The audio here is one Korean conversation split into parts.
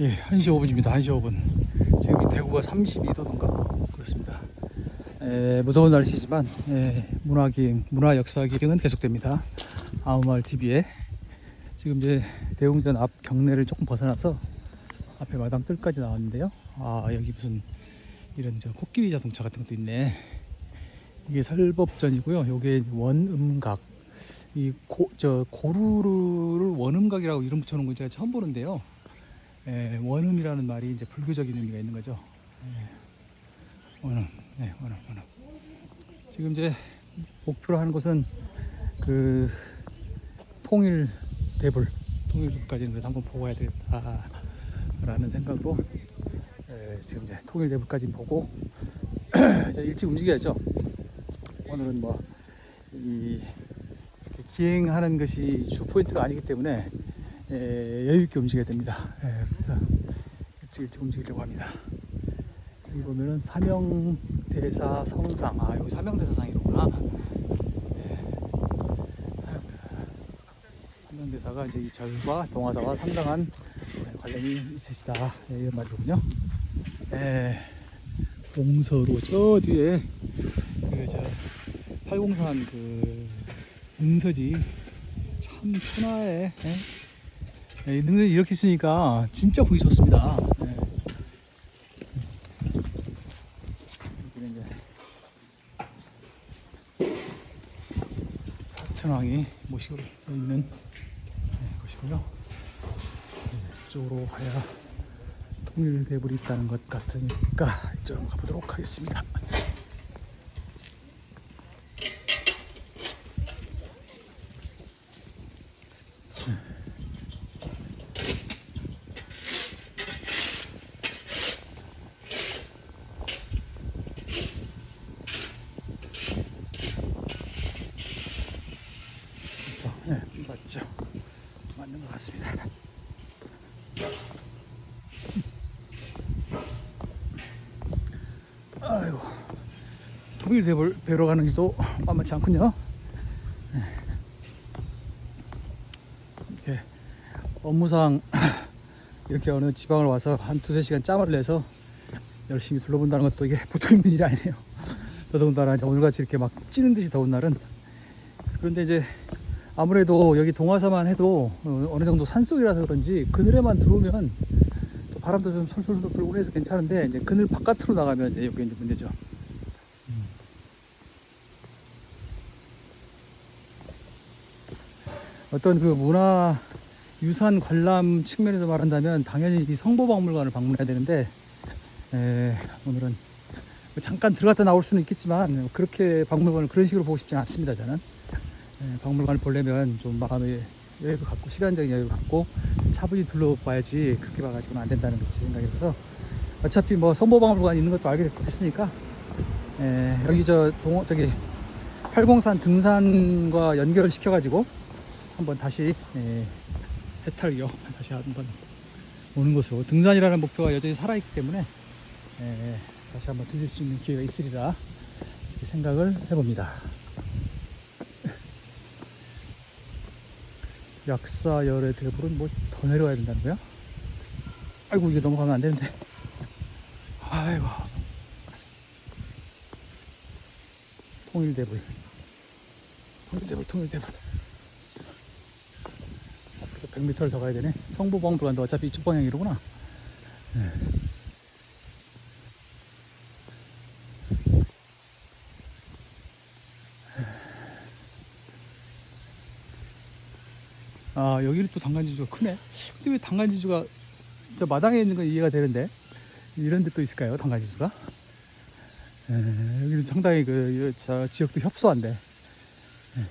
예, 1시 5분입니다. 1시 5분. 지금 이 대구가 32도던가? 그렇습니다. 에, 무더운 날씨지만, 에, 문화기행, 문화 역사 기행은 계속됩니다. 아우마을 TV에. 지금 이제 대웅전 앞 경내를 조금 벗어나서 앞에 마당 뜰까지 나왔는데요. 아, 여기 무슨 이런 저 코끼리 자동차 같은 것도 있네. 이게 설법전이고요. 요게 원음각. 이 고, 저 고루를 원음각이라고 이름 붙여놓은 거 제가 처음 보는데요. 예, 원음이라는 말이 이제 불교적인 의미가 있는 거죠. 예, 원음, 네, 원음, 원음. 지금 이제 목표로 하는 곳은 그 통일 대불, 통일부까지는 그래도 한번 보고 가야 되겠다라는 생각으로 예, 지금 이제 통일 대불까지 보고 이제 일찍 움직여야죠. 오늘은 뭐 이 기행하는 것이 주 포인트가 아니기 때문에 예, 여유 있게 움직여야 됩니다. 예, 그래서 일찍 일찍 움직이려고 합니다. 여기 보면은 사명대사 성상, 아 여기 사명대사상이로구나. 예, 사명대사. 사명대사가 이제 이 절과 동화사와 상당한 예, 관련이 있으시다 예, 이런 말이군요. 예, 봉서로 저 뒤에 그저 팔공산 그 능서지 참 천하에 예? 예, 이 능선이 이렇게 있으니까 진짜 보기 좋습니다. 이제 사천왕이 모시고 있는 예, 곳이고요. 예, 이쪽으로 가야 통일대불이 있다는 것 같으니까 이쪽으로 가보도록 하겠습니다. 그래서 네, 맞죠. 맞는 것 같습니다. 아이고 통일 대볼 배로 가는 길도 만만치 않군요. 네. 이렇게 업무상 이렇게 어느 지방을 와서 한 두세 시간 짬을 내서 열심히 둘러본다는 것도 이게 보통 있는 일이 아니에요. 더더군다나 오늘같이 이렇게 막 찌는 듯이 더운 날은 그런데 이제 아무래도 여기 동화사만 해도 어, 어느 정도 산속이라서 그런지 그늘에만 들어오면 또 바람도 좀 솔솔솔 불고 해서 괜찮은데 이제 그늘 바깥으로 나가면 이제 여기 이제 문제죠. 음. 어떤 그 문화 유산 관람 측면에서 말한다면 당연히 이 성보박물관을 방문해야 되는데 에, 오늘은 뭐 잠깐 들어갔다 나올 수는 있겠지만 그렇게 박물관을 그런 식으로 보고 싶지는 않습니다 저는 예, 박물관을 보려면 좀 마음의 여유를 갖고 시간적인 여유를 갖고 차분히 둘러봐야지 그렇게 봐가지고는 안 된다는 것이 제 생각이라서 어차피 뭐 성모박물관 있는 것도 알게 됐으니까 예, 여기 저 동, 저기 팔공산 등산과 연결을 시켜가지고 한번 다시 예, 해탈교 다시 한번 오는 곳으로 등산이라는 목표가 여전히 살아있기 때문에 예, 다시 한번 드실 수 있는 기회가 있으리라 생각을 해봅니다. 약사열의 대불은 뭐더 내려가야 된다는 거야? 아이고 이게 넘어가면 안 되는데. 아이고. 통일대불. 통일대불 통일대불. 100m를 더 가야 되네. 성부방불간도 어차피 이쪽 방향이로구나. 네. 아또 당간지주가 크네. 근데 왜 당간지주가 저 마당에 있는 건 이해가 되는데? 이런 데 또 있을까요 당간지주가? 에, 여기는 상당히 그 저 지역도 협소한데. 예.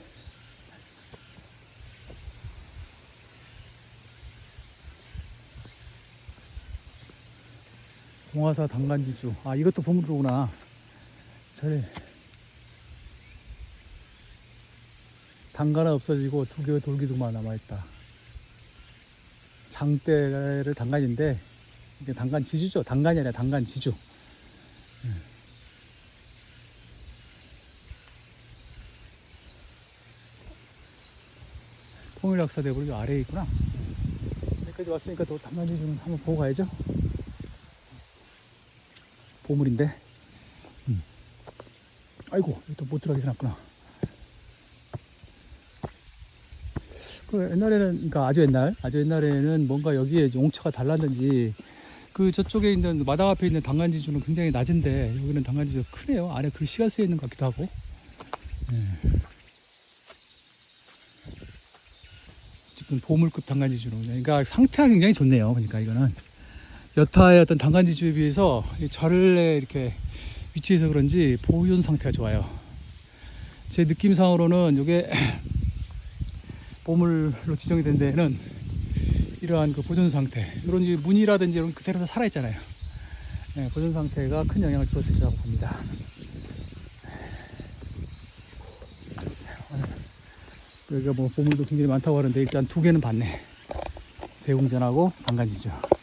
동화사 당간지주 아 이것도 보물로구나. 저래 단가는 없어지고 두 개의 돌기둥만 남아있다. 장대를 단간인데 이게 단간 지주죠. 단간이 아니라 단간 지주. 예. 통일역사 대불이 아래에 있구나. 여기까지 왔으니까 또 당나귀 좀 한번 보고 가야죠. 보물인데. 음. 아이고, 또 못 들어가게 해놨구나. 그 옛날에는, 그러니까 아주 옛날, 아주 옛날에는 뭔가 여기에 옹차가 달랐는지 그 저쪽에 있는 마당 앞에 있는 당간지주는 굉장히 낮은데 여기는 당간지주가 크네요. 안에 글씨가 쓰여 있는 것 같기도 하고. 예. 어쨌든 보물급 당간지주로 그러니까 상태가 굉장히 좋네요. 그러니까 이거는 여타의 어떤 당간지주에 비해서 이 절에 이렇게 위치해서 그런지 보존 상태가 좋아요. 제 느낌상으로는 이게 보물로 지정이 된 데에는 이러한 그 보존 상태, 이런 문이라든지 이런 그대로 다 살아있잖아요. 예, 보존 상태가 큰 영향을 주었을 거라고 봅니다. 글쎄요. 여기가 뭐 보물도 굉장히 많다고 하는데 일단 두 개는 봤네. 대웅전하고 방간지죠.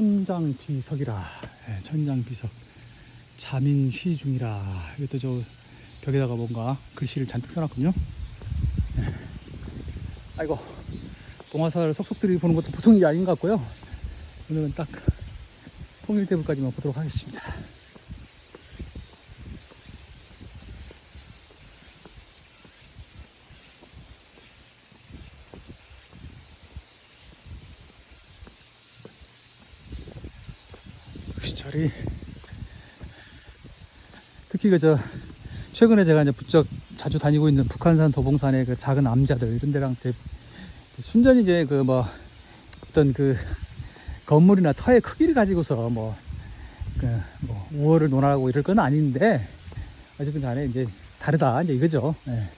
천장비석이라 예, 천장비석. 자민시 중이라. 이것도 저 벽에다가 뭔가 글씨를 잔뜩 써놨군요. 예. 아이고 동화사를 속속들이 보는 것도 보통 일이 아닌 것 같고요. 오늘은 딱 통일대부까지만 보도록 하겠습니다 시절이 특히 그저 최근에 제가 이제 부쩍 자주 다니고 있는 북한산 도봉산의 그 작은 암자들 이런 데랑 이제 순전히 이제 그 뭐 어떤 그 건물이나 터의 크기를 가지고서 뭐, 그 뭐 우월을 논하고 이럴 건 아닌데 어쨌든 간에 이제 다르다 이제 이거죠. 예.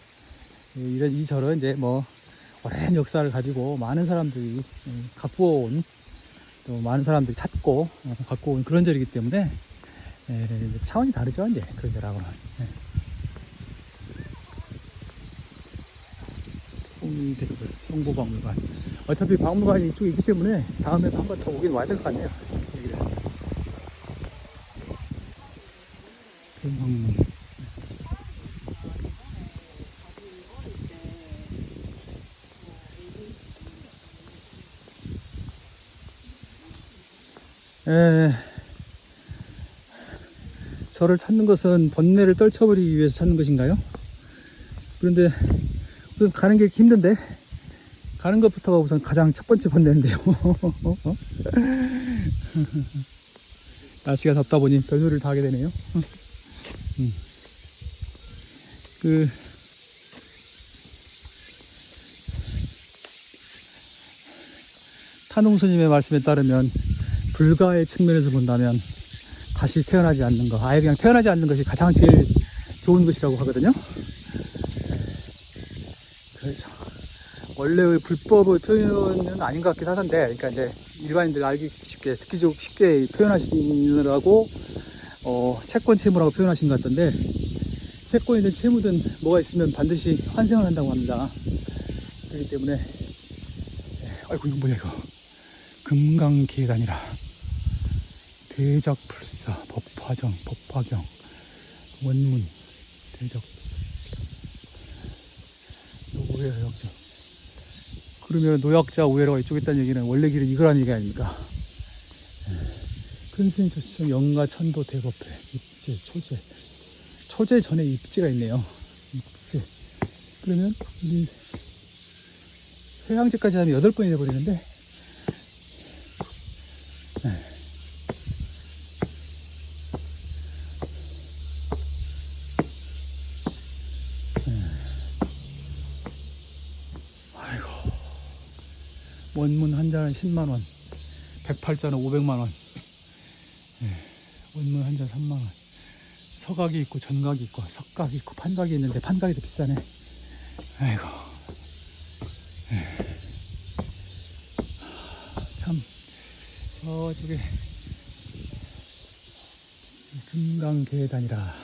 이런 이 절은 이제 뭐 오랜 역사를 가지고 많은 사람들이 음, 갖고 온 또 많은 사람들이 찾고 어, 갖고 온 그런 절이기 때문에 에, 차원이 다르죠 이제 그런 절하고는 예. 홍대교 성보박물관 어차피 박물관이 이쪽에 있기 때문에 다음에 한 번 더 오긴 와야 될 것 같네요 여기를. 금방문 에, 저를 찾는 것은 번뇌를 떨쳐버리기 위해서 찾는 것인가요? 그런데 우선 가는 게 힘든데 가는 것부터가 우선 가장 첫 번째 번뇌인데요. 날씨가 덥다 보니 별소리를 다 하게 되네요. 음. 그 탄홍 스님의 말씀에 따르면 불가의 측면에서 본다면 다시 태어나지 않는 것, 아예 그냥 태어나지 않는 것이 가장 제일 좋은 것이라고 하거든요. 그래서 원래의 불법의 표현은 아닌 것 같긴 하던데, 그러니까 이제 일반인들 알기 쉽게, 듣기 좀 쉽게 표현하시느라고 어, 채권 채무라고 표현하신 것 같던데, 채권이든 채무든 뭐가 있으면 반드시 환생을 한다고 합니다. 그렇기 때문에, 예, 아이고 이거 뭐야 이거. 금강계단이라 대적불사 법화정 법화경 원문 대적. 노예역정 그러면 노약자 우회로가 이쪽에 있다는 얘기는 원래 길은 이거라는 얘기 아닙니까? 큰 스님 조시청 영가 천도 대법회 입제 초제. 초제 전에 입제가 있네요. 입제. 그러면 이 회양제까지 하면 8번이 돼버리는데 원문 한 잔 10만 원 108잔은 500만 원 예, 원문 한 잔 3만 원. 서각이 있고 전각이 있고 석각이 있고 판각이 있는데 판각이 더 비싸네. 아이고. 예. 참 저쪽에 금강계단이라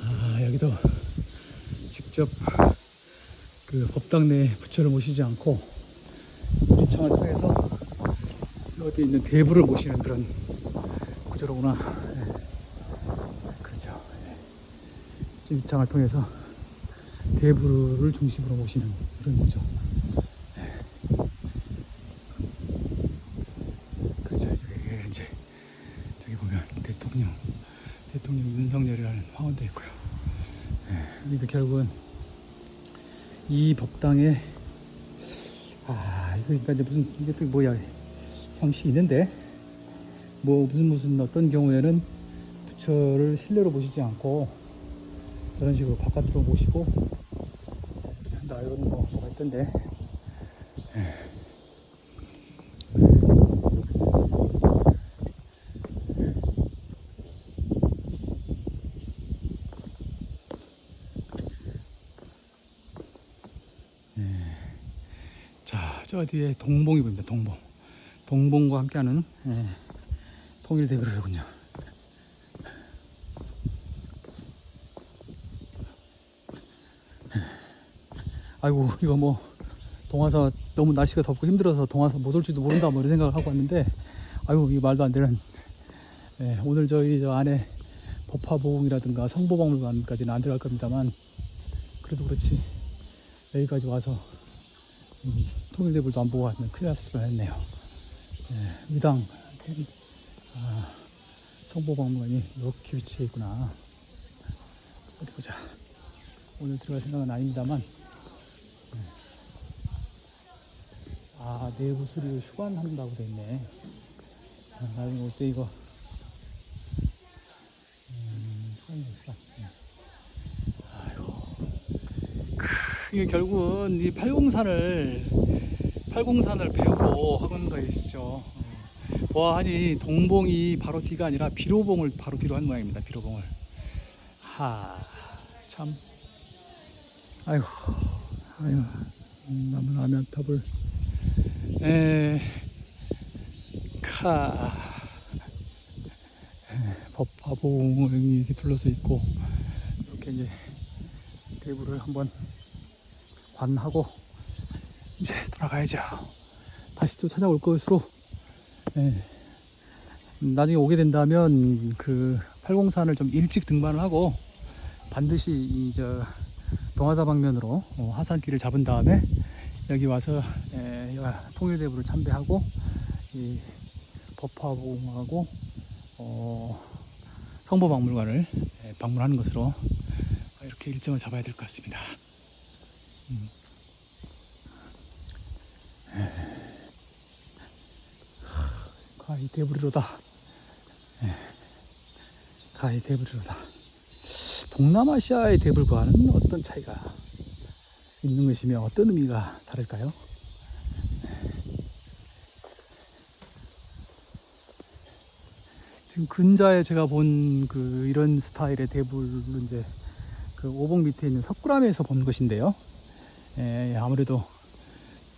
아 여기도 직접 그 법당 내 부처를 모시지 않고 유리창을 통해서 어디 있는 대부를 모시는 그런 구조로구나. 예. 그렇죠. 예. 유리창을 통해서 대부를 중심으로 모시는 그런 구조. 예. 그렇죠. 여기 이제 저기 보면 대통령 대통령 윤석열이라는 화원도 있고요. 예. 그러니까 결국은 이 법당에 아 이거 그러니까 이제 무슨 이게 또 뭐야 형식이 있는데? 뭐 무슨 무슨 어떤 경우에는 부처를 실내로 모시지 않고 저런 식으로 바깥으로 이렇게 한다 이런 거 뭐가 있던데 자, 저 뒤에 동봉이 보입니다. 동봉. 동봉과 함께하는 예, 통일 대교로군요. 아이고, 이거 뭐 동화사 너무 날씨가 덥고 힘들어서 동화사 못 올지도 모른다 뭐 이런 생각을 하고 왔는데, 아이고 이 말도 안 되는. 예, 오늘 저희 저 안에 법화보궁이라든가 성보박물관까지는 안 들어갈 겁니다만, 그래도 그렇지 여기까지 와서 이 통일대불도 안 보고 왔는 큰일 났을 뻔했네요. 예, 위당 아, 성보박물관이 이렇게 위치해 있구나. 어디 보자. 오늘 들어갈 생각은 아닙니다만. 예. 아 내부 수리를 휴관한다고 돼 있네. 아, 나중에 올 때 이거 음, 휴관 휴관. 예. 아이고. 이게 결국은 이 팔공산을 팔공산을 배우고 가 있죠. 와 하니 동봉이 바로 뒤가 아니라 비로봉을 바로 뒤로 한 모양입니다. 비로봉을. 하 참. 아이고 아유 남은 아면탑을 에 카. 에, 법화봉이 이렇게 둘러서 있고 이렇게 이제 대부를 한번 관하고 이제 돌아가야죠. 다시 또 찾아올 것으로 예. 나중에 오게 된다면 그 팔공산을 좀 일찍 등반을 하고 반드시 이 저 동화사 방면으로 어, 하산길을 잡은 다음에 여기 와서 예, 통일대부를 참배하고 이 법화봉하고 어, 성보박물관을 예, 방문하는 것으로 이렇게 일정을 잡아야 될 것 같습니다. 음. 가히 대부리로다. 예. 가히 대부리로다. 동남아시아의 대불과는 어떤 차이가 있는 것이며 어떤 의미가 다를까요? 지금 근자에 제가 본 그 이런 스타일의 대불은 이제 그 오봉 밑에 있는 석굴암에서 본 것인데요. 예, 아무래도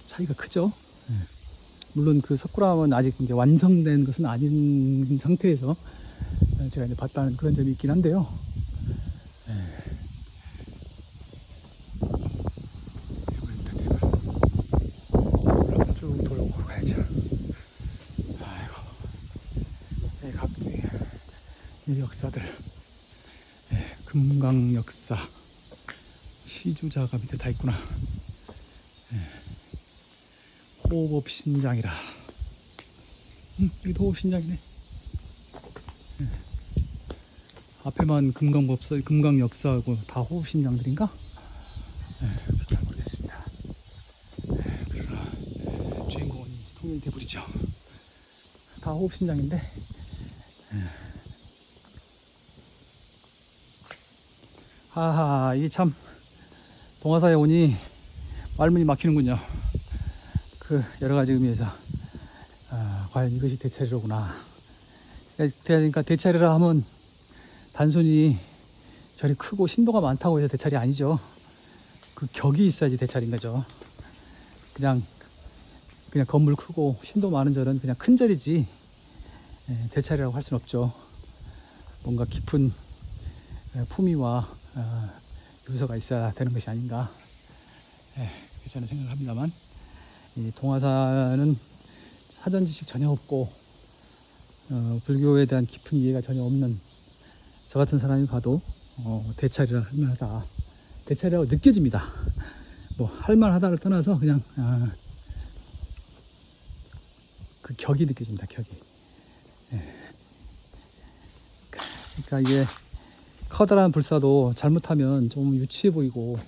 차이가 크죠. 예. 물론 그 석굴암은 아직 이제 완성된 것은 아닌 상태에서 제가 이제 봤다는 그런 점이 있긴 한데요. 예. 대박입니다, 대박. 쭉 돌고 가야죠. 아이고, 이 각기 이 역사들, 예, 금강 역사, 시주자가 밑에 다 있구나. 호흡 신장이라. 음, 여기도 호흡 신장이네. 예. 앞에만 금강 법사, 금강 역사하고 다 호흡 신장들인가? 예, 잘 모르겠습니다. 예, 그러나 주인공은 통일 대불이죠. 다 호흡 신장인데. 예. 하하, 이게 참 동화사에 오니 말문이 막히는군요. 그 여러 가지 의미에서 아, 과연 이것이 대차리로구나. 그러니까 대차리라 하면 단순히 절이 크고 신도가 많다고 해서 대차리 아니죠. 그 격이 있어야지 대차리인 거죠. 그냥 그냥 건물 크고 신도 많은 절은 그냥 큰 절이지 예, 대차리라고 할 수는 없죠. 뭔가 깊은 에, 품위와 어, 유서가 있어야 되는 것이 아닌가 예, 그렇게 저는 생각합니다만 이 동화사는 사전 지식 전혀 없고 어, 불교에 대한 깊은 이해가 전혀 없는 저 같은 사람이 봐도 어, 대차리라 할 만하다 대차리라고 느껴집니다 뭐 할 만하다를 떠나서 그냥 아, 그 격이 느껴집니다 격이 예. 그러니까 이게 커다란 불사도 잘못하면 좀 유치해 보이고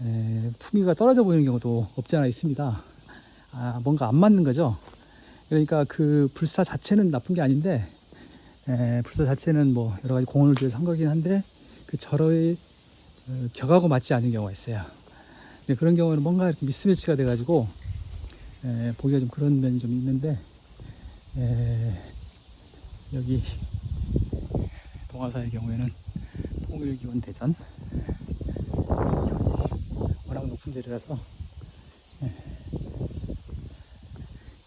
에, 품위가 떨어져 보이는 경우도 없지 않아 있습니다. 아, 뭔가 안 맞는 거죠. 그러니까 그 불사 자체는 나쁜 게 아닌데 에, 불사 자체는 뭐 여러 가지 공헌을 위해서 한 거긴 한데 그 절의 어, 격하고 맞지 않는 경우가 있어요. 근데 그런 경우는 뭔가 이렇게 미스매치가 돼가지고 에, 보기가 좀 그런 면이 좀 있는데 에, 여기 동화사의 경우에는 통일기원 대전 워낙 높은 데라서 예,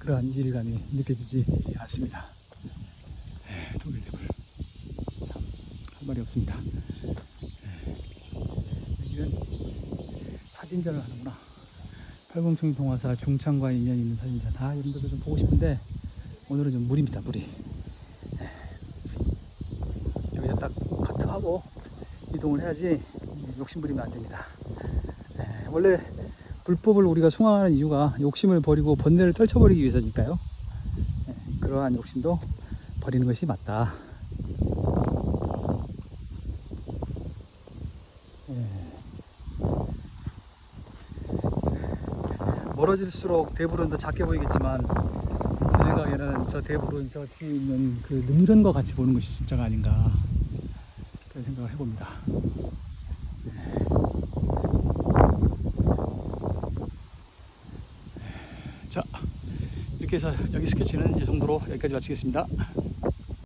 그러한 이질감이 느껴지지 않습니다. 예, 통일대불 참 할 말이 없습니다. 예, 여기는 사진전을 하는구나. 팔공청 동화사 중창과 인연 있는 사진전. 아 것도 좀 보고 싶은데 오늘은 좀 무리입니다. 무리. 여기서 딱 카트하고 이동을 해야지 욕심부리면 안 됩니다. 예, 원래 불법을 우리가 송화하는 이유가 욕심을 버리고 번뇌를 떨쳐버리기 위해서니까요. 예, 그러한 욕심도 버리는 것이 맞다. 예. 멀어질수록 대불은 더 작게 보이겠지만 제 생각에는 저 대불은 저 뒤에 있는 그 능선과 같이 보는 것이 진짜가 아닌가 그런 생각을 해봅니다. 자, 이렇게 해서 여기 스케치는 이 정도로 여기까지 마치겠습니다.